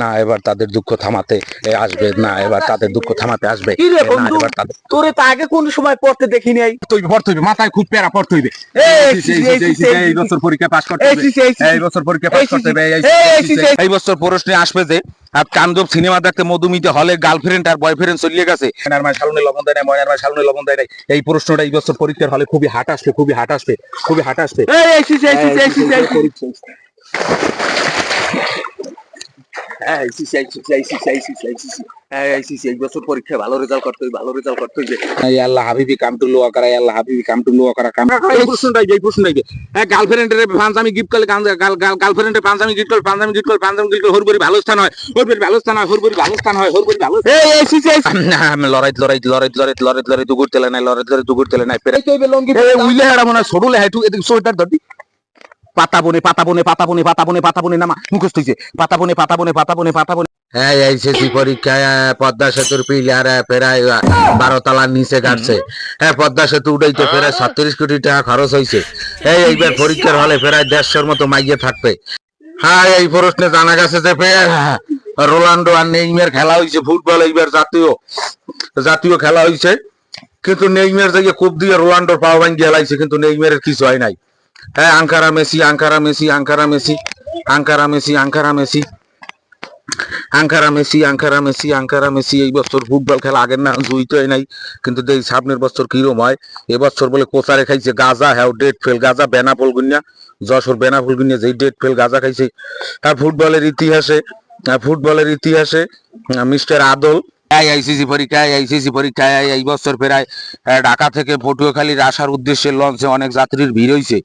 না এবার তাদের দুঃখ থামাতে আসবে না এবার তাদের দুঃখ থামাতে আসবে তোরে তো আগে কোন সময় পড়তে দেখি নাই হইবে পড়তে হইবে মাথায় খুব প্যারা পড়তে হইবে এই, বছর পরীক্ষা পাস করতে এই, বছর পরীক্ষা পাস করতে হবে এই, বছর প্রশ্নে আসবে যে আর কান্দব সিনেমা দেখতে মধুমিতে হলে গার্লফ্রেন্ড আর বয়ফ্রেন্ড চলিয়ে গেছে ময়নার মায় শালুনে লবণ দেয় নাই ময়নার মায় শালুনে লবণ দেয় নাই এই প্রশ্নটা এই বছর পরীক্ষার হলে খুবই হাট আসবে খুবই হাট আসবে খুবই হাট আসবে এই এই সিসি এই সিসি এই সিসি এই সিসি এই সিসি এই সিসি এই এই সিসি এই সিসি এই এই সিসি এই বছর পরীক্ষায় ভালো রেজাল্ট করতে হবে ভালো রেজাল্ট করতে হবে এই আল্লাহ হাবিবি কাম টু লোয়া করা আল্লাহ হাবিবি কাম টু লোয়া করা কাম এই প্রশ্নটাই এই প্রশ্নটাই হ্যাঁ গার্লফ্রেন্ডের পাঞ্জামি গিফট করলে গার্লফ্রেন্ডের পাঞ্জামি গিফট করলে গিফট করলে পাঞ্জামি গিফট করলে হরবরি ভালো স্থান হয় হরবরি ভালো স্থান হয় হরবরি ভালো স্থান হয়। হরবরি ভালো এই লড়াই লড়াই লড়াই লড়াই লড়াই লড়াই দুগুর তেলে নাই লড়াই লড়াই দুগুর তেলে নাই পেরে লঙ্গি উইলে হেড়া মনে সরুলে হেটু এদিকে সোয়েটার ধরবি। পাতা বনে পাতা বনে পাতা বনে পাতা বনে পাতা বনে নামা। মুখস্থ হইছে। পাতা বনে পাতা বনে পাতা বনে পাতা বনে হ্যাঁ পরীক্ষায় পদ্মা সেতুর পিলার প্রায় বারো তলার নিচে কাটছে হ্যাঁ পদ্মা সেতু উঠাইতে প্রায় সাতত্রিশ কোটি টাকা খরচ হয়েছে এই এইবার পরীক্ষার হলে প্রায় দেড়শোর মতো মাইয়ে থাকবে। হ্যাঁ এই প্রশ্নে জানা গেছে যে ফের রোনাল্ডো আর নেইমের খেলা হয়েছে ফুটবল এইবার জাতীয় জাতীয় খেলা হয়েছে কিন্তু নেইমের যাইয়ে কোপ দিয়ে রোনাল্ডোর পাও ভাঙ্গি হেলাইছে কিন্তু নেইমের কিছু হয় নাই। হ্যাঁ Ankara Messi Ankara Messi Ankara Messi Ankara Messi Ankara Messi Ankara Messi Ankara Messi Ankara Messi এই বছর ফুটবল খেলা আগের না জুইতে নাই, কিন্তু এই সামনের বছর কিরম হয়? এবছর বলে কোচারে খাইছে গাজা হ্যাঁ ডেট ফেল গাজা বেনাপোল গুনিয়া যশোর বেনাপোল গুনিয়া যেই ডেট ফেল গাজা খাইছে। আর ফুটবলের ইতিহাসে ফুটবলের ইতিহাসে মিস্টার আদল আইসিসি পরীক্ষায় আইসিসি পরীক্ষায় এই- বছর প্রায় ঢাকা থেকে পটুয়াখালীর আসার উদ্দেশ্যে লঞ্চে অনেক যাত্রীর ভিড় হয়েছে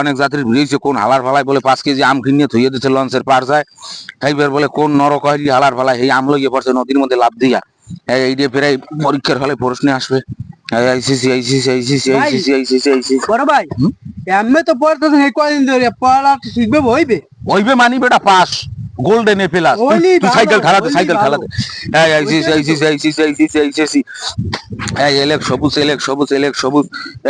অনেক যাত্রীর ভিড় হয়েছে কোন হালার ফালায় বলে পাঁচ কেজি আম কিনে থইয়ে দিচ্ছে লঞ্চের পার যায়। এইবার বলে কোন নরকহলি হালার ফালায় এই আম লইয়ে পড়ছে নদীর মধ্যে লাভ দিয়া। এই- দিয়ে প্রায় পরীক্ষার হলে প্রশ্নে আসবে। ICC ICC ICC ICC ICC ICC. বড় ভাই এমনি তো পড়তে এই কয়দিন ধরে পড়া শিখবে হইবে ওইবে মানি বেটা পাস। গোল্ডেন এ প্লাস ওইলি তুই ভালো, সাইকেল খেলাতে সাইকেল খেলাতে এলেক সবুজ এলেক সবুজ এলেক সবুজ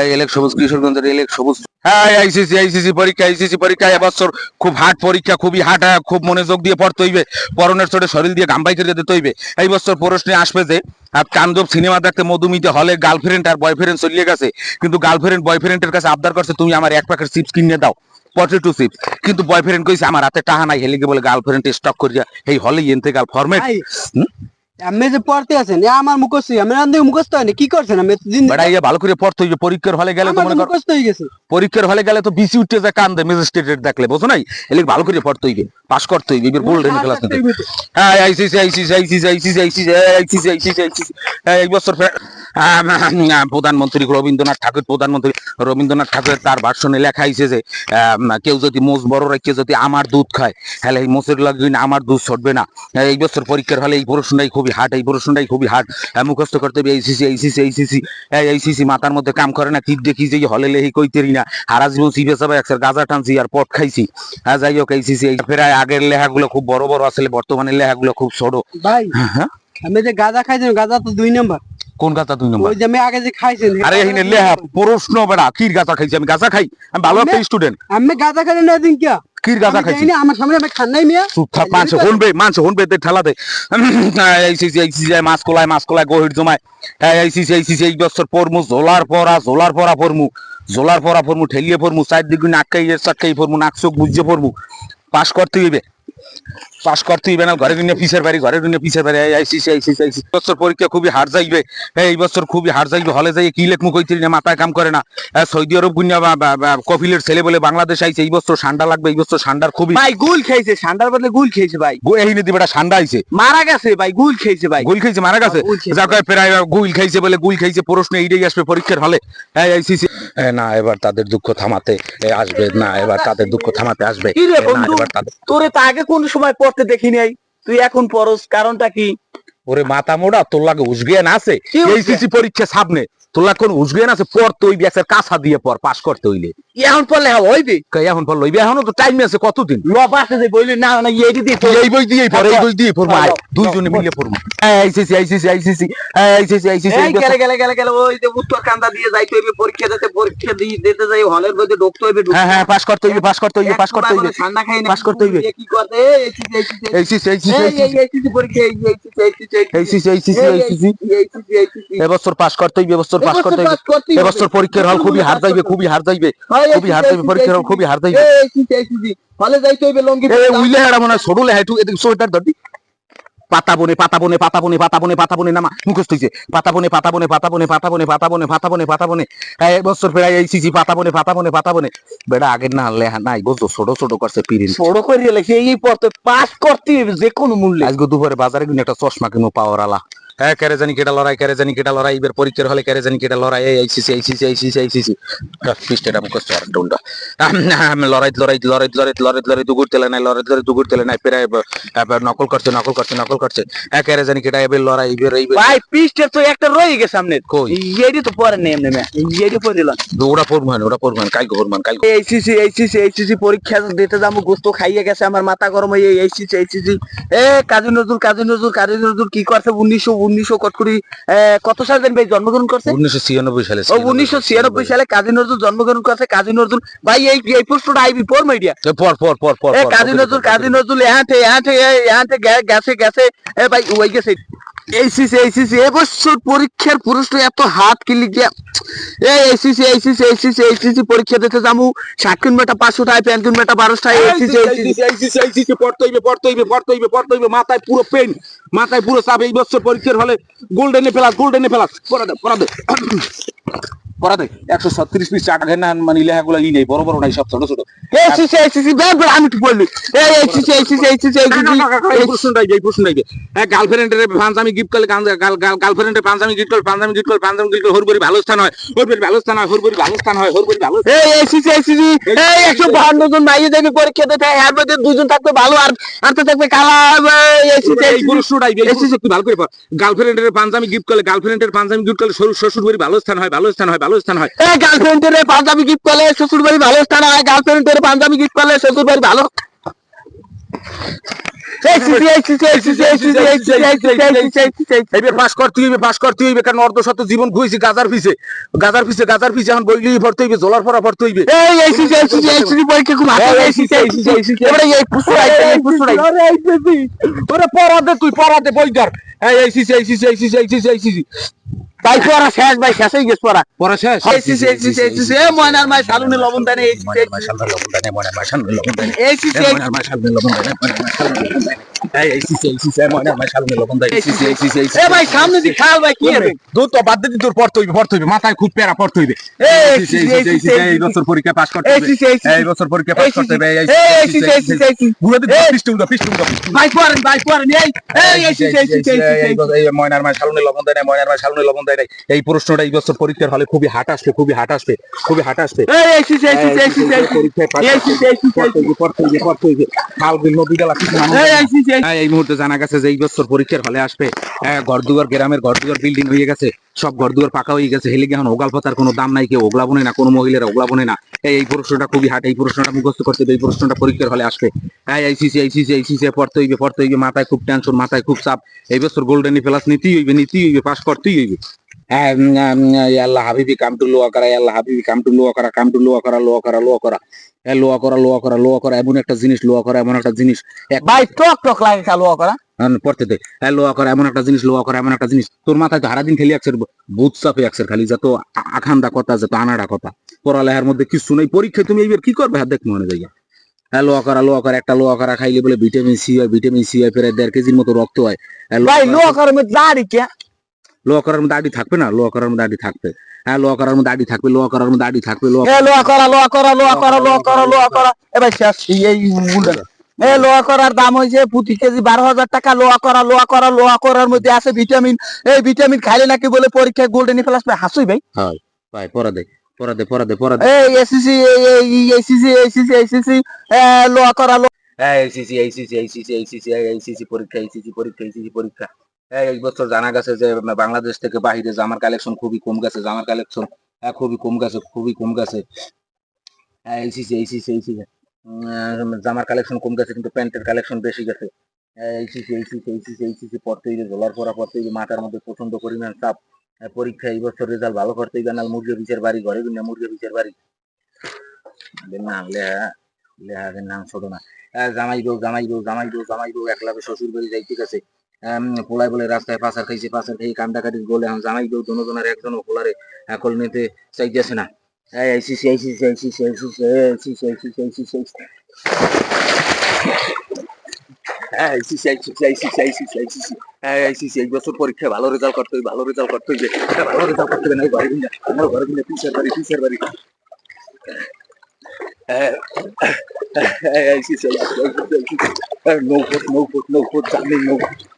এলেক সবুজ কিশোরগঞ্জের এলেক সবুজ হ্যাঁ আইসিসি আইসিসি পরীক্ষা আইসিসি পরীক্ষা এবছর খুব পরীক্ষা খুবই খুব মনোযোগ দিয়ে পড়তে হইবে পরনের শরীর দিয়ে গাম্বাই করে দিতে হইবে এই বছর প্রশ্নে আসবে যে আর কান্দব সিনেমা দেখতে মধুমিতে হলে গার্লফ্রেন্ড আর বয়ফ্রেন্ড চলিয়ে গেছে কিন্তু গার্লফ্রেন্ড বয়ফ্রেন্ডের কাছে আবদার করছে তুমি আমার এক প্যাকেট চিপস কিনে দাও পটেটো চিপস কিন্তু বয়ফ্রেন্ড কইছে আমার হাতে টাকা নাই হেলিকে বলে গার্লফ্রেন্ড স্টক করিয়া এই হলে এনতে গাল ফরম্যাট যে পড়তে আছেন আমার মুখস্থ আমি রান্ধে মুখস্থ হয়নি কি করছেন আমি দিন ইয়ে ভালো করে পড়তে হইবে পরীক্ষার হলে গেলে তো মনে কর মুখস্থ হয়ে গেছে। পরীক্ষার হলে গেলে তো বিসি উঠতে যায় কান্দে ম্যাজিস্ট্রেটের দেখলে বুঝো নাই? এলে ভালো করে পড়তে হইবে পাস করতে হইবে এবার গোল্ডেন ক্লাস নিতে। হ্যাঁ ICC ICC ICC ICC ICC ICC ICC ICC এই বছর প্রধানমন্ত্রী রবীন্দ্রনাথ ঠাকুর প্রধানমন্ত্রী রবীন্দ্রনাথ ঠাকুরের তার ভাষণে লেখা হয়েছে যে কেউ যদি মোষ বড় রেখে যদি আমার দুধ খায় তাহলে এই মোষের লাগে আমার দুধ ছড়বে না। এই বছর পরীক্ষার হলে এই প্রশ্নটাই খুবই হার্ড এই প্রশ্নটাই খুবই হার্ড। মুখস্থ করতে হবে এইসিসি এইসিসি এইসিসি এইসিসি মাথার মধ্যে কাম করে না ঠিক দেখি যে হলে লেহি কইতেরি না। হারা জীবন সিবে সবাই একসার গাজা টানছি আর পট খাইছি। হ্যাঁ যাই হোক এইসিসি এই ফেরায় আগের লেখাগুলো খুব বড় বড় আসলে বর্তমানে লেখাগুলো খুব ছোট। ভাই হ্যাঁ, হ্যাঁ। আমি যে গাঁজা খাইছেন গাঁজা তো দুই নাম্বার। কোন গাছা দুই নম্বর ওই যে আমি আগে যে খাইছেন আরে এখানে লেহা প্রশ্ন বেড়া কির গাছা খাইছি আমি গাছা খাই। আমি ভালো একটা স্টুডেন্ট আমি গাঁজা খাইলেন না দিন কিয়া? কির গাছা খাইছি। না, আমার সামনে আমি খান নাই মিয়া। চুপ থাক মাংস শুনবে মাংস শুনবে তে ঠেলা দে। মাছ কোলায় মাছ কোলায় গহির জমায়। এই বছর পরমু জোলার পরা জোলার পরা পরমু। জোলার পরা পরমু ঠেলিয়ে পরমু চার দিকে নাকাই চাটকাই পরমু নাক চোখ বুঝে পরমু। পাস করতে হইবে। পাস করতে হইবে না ঘরে গুনিয়ে পিছের বাড়ি ঘরে গুনিয়ে পিছের বাড়ি আইসিসি আইসিসি আইসিসি। বছর পরীক্ষা খুবই হার যাইবে। হ্যাঁ এই বছর খুবই হার যাইবে। হলে যাই কি লেখ মুখ হইতে না মাথায় কাম করে না। এ, সৌদি আরব গুনিয়া কপিলের ছেলে বলে বাংলাদেশ আইছে এই বছর ঠান্ডা লাগবে এই বছর ঠান্ডার খুবই ভাই গুল খেয়েছে ঠান্ডার বদলে গুল খেয়েছে ভাই। গো এইনে দিবে ঠান্ডা আইছে। মারা গেছে ভাই গুল খেয়েছে ভাই। গুল খাইছে মারা গেছে? যা কয় প্রায় গুল খাইছে বলে গুল খাইছে প্রশ্ন এইটাই আসবে পরীক্ষার হলে। আইসিসি না এবার তাদের দুঃখ থামাতে আসবে না এবার তাদের দুঃখ থামাতে আসবে। তোরে তো আগে কোন সময় পড়তে দেখি নাই। তুই এখন পড়স কারণটা কি? ওরে মাথা মোড়া তোর লাগে উসগিয়ান আছে? উসগিয়ান? পরীক্ষা সামনে। তোর লাগে কোন উসগিয়ান আছে পর তুই ব্যাসের কাছা দিয়ে পর পাস করতে হইলে এখন পড়লে হইবে এখন পর লইবে এখনও তো টাইম আছে কতদিন লব আছে যে বইলি না না এডি দিয়ে এই বই দিয়েই পর এই বই দিয়ে হ্যাঁ, মাই দুইজনে মিলে পড়ব ICC ICC ICC ICC ICC এই গেলে গেলে গেলে গেলে ওই যে উত্তর কান্দা দিয়ে যাইতে হইবে পরীক্ষা দিতে পরীক্ষা দিয়ে দিতে যাই হলের মধ্যে ঢুকতে হইবে হ্যাঁ হ্যাঁ পাস করতে হইবে পাস করতে হইবে পাস করতে হইবে ঠান্ডা খাই না পাস করতে হইবে। কি করতে আইসিসি আইসিসি এইচএসসি পরীক্ষা ICC ICC ICC HSC, HSC. এবছর পাস করতে হইবে এবছর এবছর করতে পাস করতেই হবে। এবছর পরীক্ষার হল খুবই হার যাইবে খুবই হার যাইবে খুবই হার যাইবে পরীক্ষার হল খুবই হার যাইবে এই এইচএসসি, এইচএসসি। হলে যাইতে হইবে লঙ্গি এ উইলে হেড়া মনে হয় সরু লেহাই এদিক সোয়েটার ধরবি পাতা বনে পাতা বনে পাতা বনে পাতা বনে পাতা বনে নামা মুখস্থ হইছে পাতা বনে পাতা বনে পাতা বনে পাতা বনে পাতা বনে পাতা বনে পাতা বনে এই বছর প্রায় এই পাতা বনে পাতা বনে পাতা বনে বেড়া আগের না লেহা নাই ছোট ছোট করছে পিরিন ছোট করে লেখে এই পড়তে পাস করতে যে কোনো মূল্যে আজকে দুপুরে বাজারে কিনে একটা চশমা কিনো পাওয়ার আলা হ্যাঁ কেরে জানি কেটা লড়াই কেরে জানি কেটা লড়াই এবার পরীক্ষার হলে কেরে জানি কেটা লড়াই এই আইসিসি আইসিসি আইসিসি আইসিসি। পৃষ্ঠটা মুখস্থ আর ডুন্ডা লড়াই লড়াই লড়াই লড়াই লড়াই লড়াই দুগুর তেলে নাই লড়াই লড়াই দুগুর তেলে নাই প্রায় এবার নকল করছে নকল করছে নকল করছে। হ্যাঁ কেরে জানি কেটা এবার লড়াই এবার এইবার ভাই পিস্টের তো একটা রয়ে গেছে সামনে। কই? এইডি তো পরে নেই এমনি এইডি পড়িলাম ওরা পড়বেন ওরা পড়বেন কালকে পড়বেন কালকে। এইচএসসি এইচএসসি এইচএসসি পরীক্ষা দিতে যাব গোস্ত খাইয়ে গেছে আমার মাথা গরম হয়ে এইচএসসি এইচএসসি এ কাজী নজরুল কাজী নজরুল কাজী নজরুল কি করছে উনিশশো উনিশশো কটকুড়ি কত সালে দেন ভাই জন্মগ্রহণ করছে? উনিশশো ছিয়ানব্বই সালে উনিশশো ছিয়ানব্বই সালে কাজী নজরুল জন্মগ্রহণ করছে। কাজী নজরুল ভাই এই এই প্রশ্নটা আইবি পর মিডিয়া পর পর পর পর কাজী নজরুল কাজী। নজরুল এহাতে এহাতে এহাতে গেছে গেছে। ভাই ওই গেছে। এইসিসি এইসিসি এবছর পরীক্ষার প্রশ্ন এত হাত কিলি গিয়া এই এইসিসি এইসিসি এইসিসি এইসিসি পরীক্ষা দিতে যামু ষাট বেটা পাঁচশো টাকা প্যান বেটা বারোশো টাকা এইসিসি এইসিসি পড়তে হইবে পড়তে হইবে পড়তে হইবে পড়তে হইবে মাথায় পুরো পেন মাথায় পুরো চাপ এই বছর পরীক্ষার হলে গোল্ডেনে ফেলাস গোল্ডেনে ফেলাস পড়া দে পড়া দে দে। একশো ছত্রিশ পিস মানে লেখাগুলো ই নেই বড় বড় নাই সব ছোট ছোট। আমি ঠিক বললি। এই প্রশ্নটাই গার্লফ্রেন্ডের গিফট করলে গার্লফ্রেন্ডের গিফট করলে পাঞ্জামি গিফট করলে পাঞ্জামি গিফট করলে হরবরি ভালো স্থান হয়। হরবরি ভালো স্থান হয় হরবরি ভালো স্থান হয় হরবরি ভালো এই এইসিসি এইসিসি এই একশো বাহান্ন জন মাইয়ে দেবে পরীক্ষা দিতে এর মধ্যে দুজন থাকবে ভালো আর আর তো থাকবে কালা এইসিসি এই প্রশ্নটাই এই একটু ভালো করে গার্লফ্রেন্ডের পাঞ্জামি গিফট করলে গার্লফ্রেন্ডের গিফট করলে শ্বশুর বাড়ি ভালো স্থান হয় ভালো স্থান হয় ভালো স্থান হয় এই গার্লফ্রেন্ডের পাঞ্জাবি গিফট করলে শ্বশুর বাড়ি ভালো স্থান হয় গার্লফ্রেন্ডের পাঞ্জাবি গিফট করলে শ্বশুর বাড়ি ভালো দে তুই পড়া দে বই ধর তাই শেষ ভাই গেছ ময়নার মাই সামনে মাথায় খুব পেরা পড়তে হইবে এই বছর পরীক্ষা পাশ করতে এই বছর পরীক্ষা পাশ করতে হবে ভাই ময়নার মাই সালুনে লবণ দানে ময়নার মাই লবণ দেয় নাই এই প্রশ্নটা এই বছর পরীক্ষার হলে খুবই হাট আসবে খুবই হাট আসবে খুবই হাট আসবে এই হ্যাঁ, মুহূর্তে জানা গেছে যে এই বছর পরীক্ষার হলে আসবে হ্যাঁ, ঘরদুয়ার গ্রামের ঘরদুয়ার বিল্ডিং হয়ে গেছে সব ঘরদুয়ার পাকা হয়ে গেছে হেলে এখন ওগাল পাতার কোনো দাম নাই কেউ ওগলা বনে না কোনো মহিলারা ওগলা বনে না এই প্রশ্নটা খুবই হাট এই প্রশ্নটা মুখস্থ করতে এই প্রশ্নটা পরীক্ষার হলে আসবে হ্যাঁ আইসিসি আইসিসি আইসিসি পড়তে হইবে পড়তে হইবে মাথায় খুব টেনশন মাথায় খুব চাপ এই বছর গোল্ডেন প্লাস নিতেই হইবে নিতেই হইবে পাস করতেই হইবে হ্যাঁ, আল্লাহ হাবিবি কাম টু লোয়া করা আল্লাহ হাবিবি কাম টু লোয়া করা কাম টু লোয়া করা লোয়া করা লোয়া করা হ্যাঁ লোয়া করা লোয়া করা লোয়া করা এমন একটা জিনিস লোয়া করা এমন একটা জিনিস ভাই টক টক লাগে খালো করা হ্যাঁ, পড়তে দে হ্যাঁ লোয়া করা এমন একটা জিনিস লোয়া করা এমন একটা জিনিস তোর মাথায় তো হারাদিন খেলি একসের চাপে একসের খালি যত আখান্দা কথা যত আনাড়া কথা পড়ালেখার মধ্যে কিছু নেই পরীক্ষায় তুমি এইবার কি করবে হাত দেখ মনে যাইয়া হ্যাঁ লোয়া করা লোয়া করা একটা লোয়া করা খাইলে বলে ভিটামিন সি হয় ভিটামিন সি হয় প্রায় দেড় কেজির মতো রক্ত হয় হ্যাঁ, লোয়া করা- লো করে মে দাড়ি কে লোয়া করার মধ্যে আডি থাকবে না লোয়া করার মধ্যে আডি থাকবে হ্যাঁ লোয়া করার মধ্যে আডি থাকবে লোয়া করার মধ্যে আডি থাকবে লোয়া করা লো করা লো করা লো করা লো করা এ ভাই শেষ এই এ লো করার দাম হইছে প্রতি কেজি বারো হাজার টাকা লোয়া করা লোয়া করা লোয়া করার মধ্যে আছে ভিটামিন এই ভিটামিন খাইলে নাকি বলে পরীক্ষায় গোল্ডেন প্লাস পাই হাসুই ভাই ভাই পড়া দে পড়া দে পড়া দে পড়া দে এই এসিসি এই এসিসি এসিসি এসিসি লোয়া করা লো এইসিসি এইসিসি এইসিসি এইসিসি এইসিসি পরীক্ষা এইসিসি পরীক্ষা এইসিসি পরীক্ষা এই এই বছর জানা গেছে যে বাংলাদেশ থেকে বাহিরে জামার কালেকশন খুবই কম গেছে জামার কালেকশন খুবই কম গেছে খুবই কম গেছে। এইসিসি এইসিসি এইসিসি জামার কালেকশন কম গেছে কিন্তু প্যান্টের কালেকশন বেশি গেছে। হইবে ঝোলার পড়া পড়তে হইবে মাথার মধ্যে প্রচণ্ড পরিমাণ চাপ। পরীক্ষা এই বছর রেজাল্ট ভালো করতে হইবে না মুরগি বিচার বাড়ি ঘরে কিনা মুরগি বিচার বাড়ি। নাম লেহা লেহাদের নাম ছোট না। জামাই বউ জামাই বউ জামাই বউ জামাই বউ একলা শ্বশুর বাড়ি যাই ঠিক আছে আম, পোলাই বলে রাস্তায় পাচার খাইছে পাচার খাই কান্দা কাটির গোলে এখন জামাই বউ দনোজনের একজন পোলারে কল নিতে চাইতেছে না ICC ICC ICC ICC ICC ICC ICC হ্যাঁ ICC ICC ICC ICC ICC হ্যাঁ আইসিসি ভালো রেজাল্ট করতে হবে ভালো রেজাল্ট করতে হবে হ্যাঁ, ভালো রেজাল্ট করতে হবে না ঘরে কিনা আমার ঘরে কিনা টিচার বাড়ি টিচার বাড়ি হ্যাঁ আইসিসি আইসিসি আইসিসি নৌপথ নৌপথ নৌপথ জানি নৌপথ